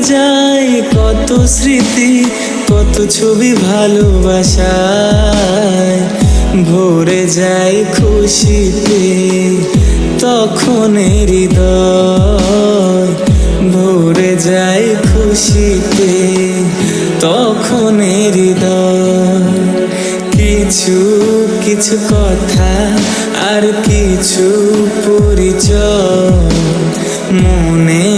যায় কত স্মৃতি, কত ছবি ভালোবাসায়। ভরে যায় খুশিতে, তখন হৃদয়। ভরে যায় খুশিতে, তখন হৃদয়। কিছু কিছু কথা আর কিছু পরিচয় মনে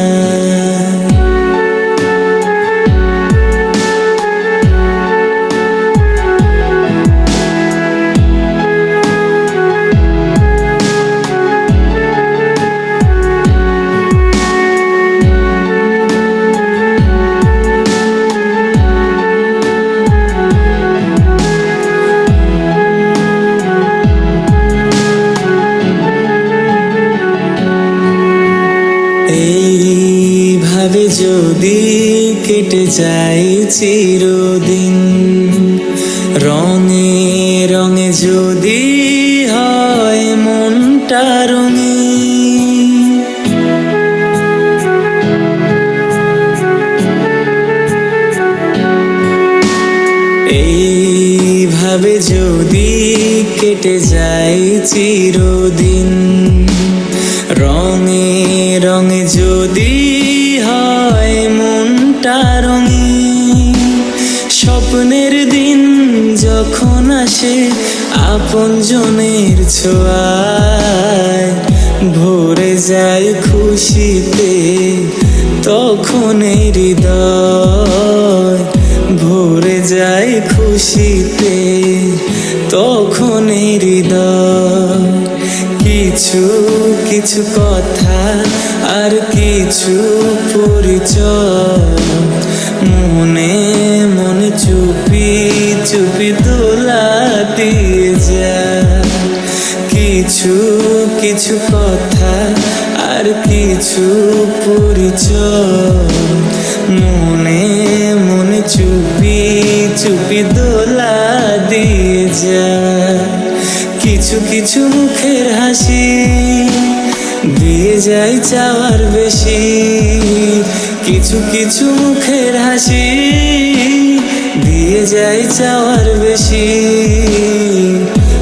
যদি কেটে যায় চিরদিন, রঙে রঙে যদি হয় মনটা রঙে এইভাবে যদি কেটে যায় চিরদিন আপন জনের ছোঁয়ায় ভরে যায় খুশিতে, তখন হৃদয় ভরে যায় খুশিতে, তখন হৃদয় কিছু কিছু কথা আর কিছু পরিচয় মনে মনে চুপি চুপি দোলা দিয়ে যায় কিছু কিছু কথা আর কিছু পরিচয়। মনে মনে চুপি চুপি দোলা দিয়ে যায় কিছু কিছু মুখের হাসি দিয়ে যায় চাওয়ার বেশি। কিছু কিছু মুখের হাসি দিয়ে যায় চাওয়ার বেশি।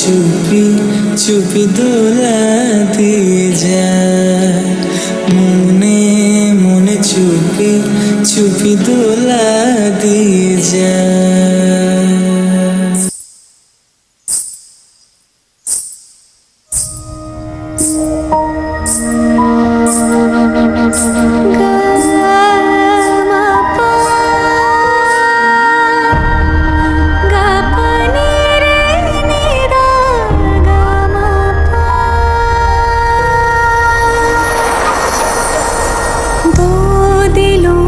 চুপি চুপি দোলাতে যায়। মনে মনে চুপি চুপি দোলা দিয়ে যায়। दो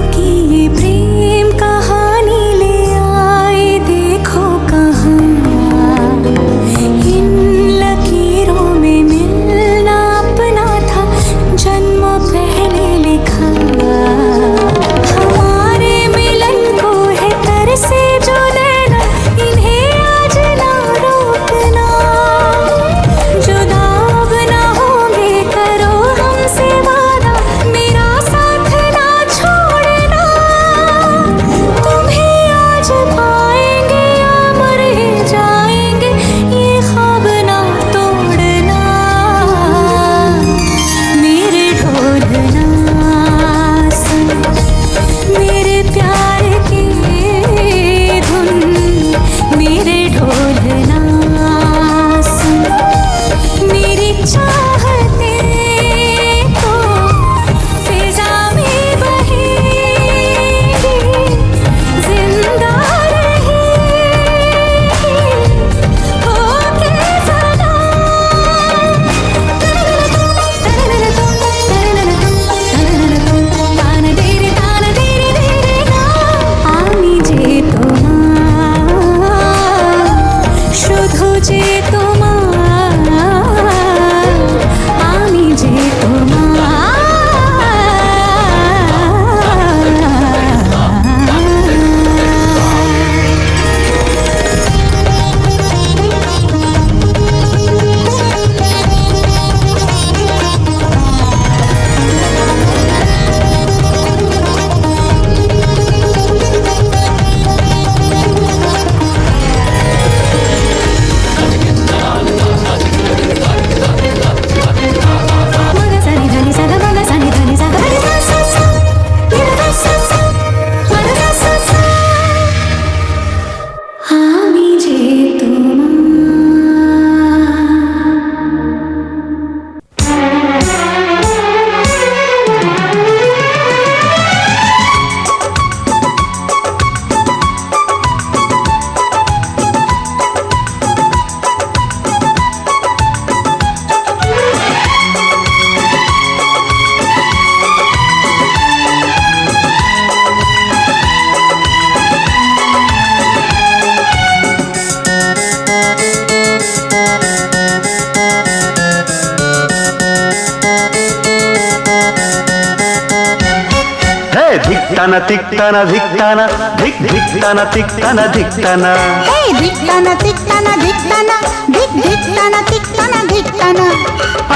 धिक्तान तिक्तान धिक्तान धिक धिक्तान तिक्तान धिक्तान हे धिक्तान तिक्तान धिक्तान धिक धिक्तान तिक्तान धिक्तान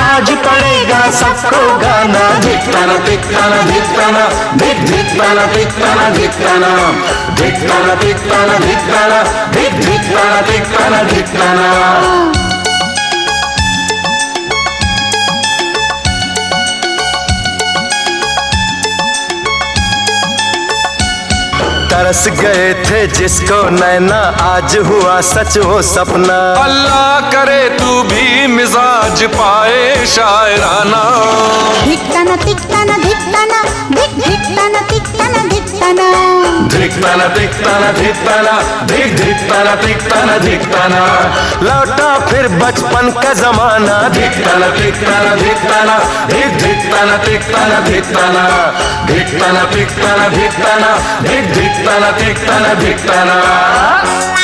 आज पड़ेगा सबको गाना धिक्तान तिक्तान धिक्तान धिक धिक्तान तिक्तान धिक्तान धिक्तान तिक्तान धिक्तान धिक धिक्तान तिक्तान धिक्तान तरस गए थे जिसको नैना आज हुआ सच वो सपना। अल्लाह करे तू भी मिजाज पाए शायराना। धिकता ना धिकता ना धिकता ना धिकताना धिकताना धिकताना धिक धिकताना धिकताना धिकताना लौटा फिर बचपन का जमाना। धिकताना धिकताना धिकताना धिक धिकताना धिकताना धिकताना धिकताना धिकताना धिकताना धिक धिकताना धिकताना धिकताना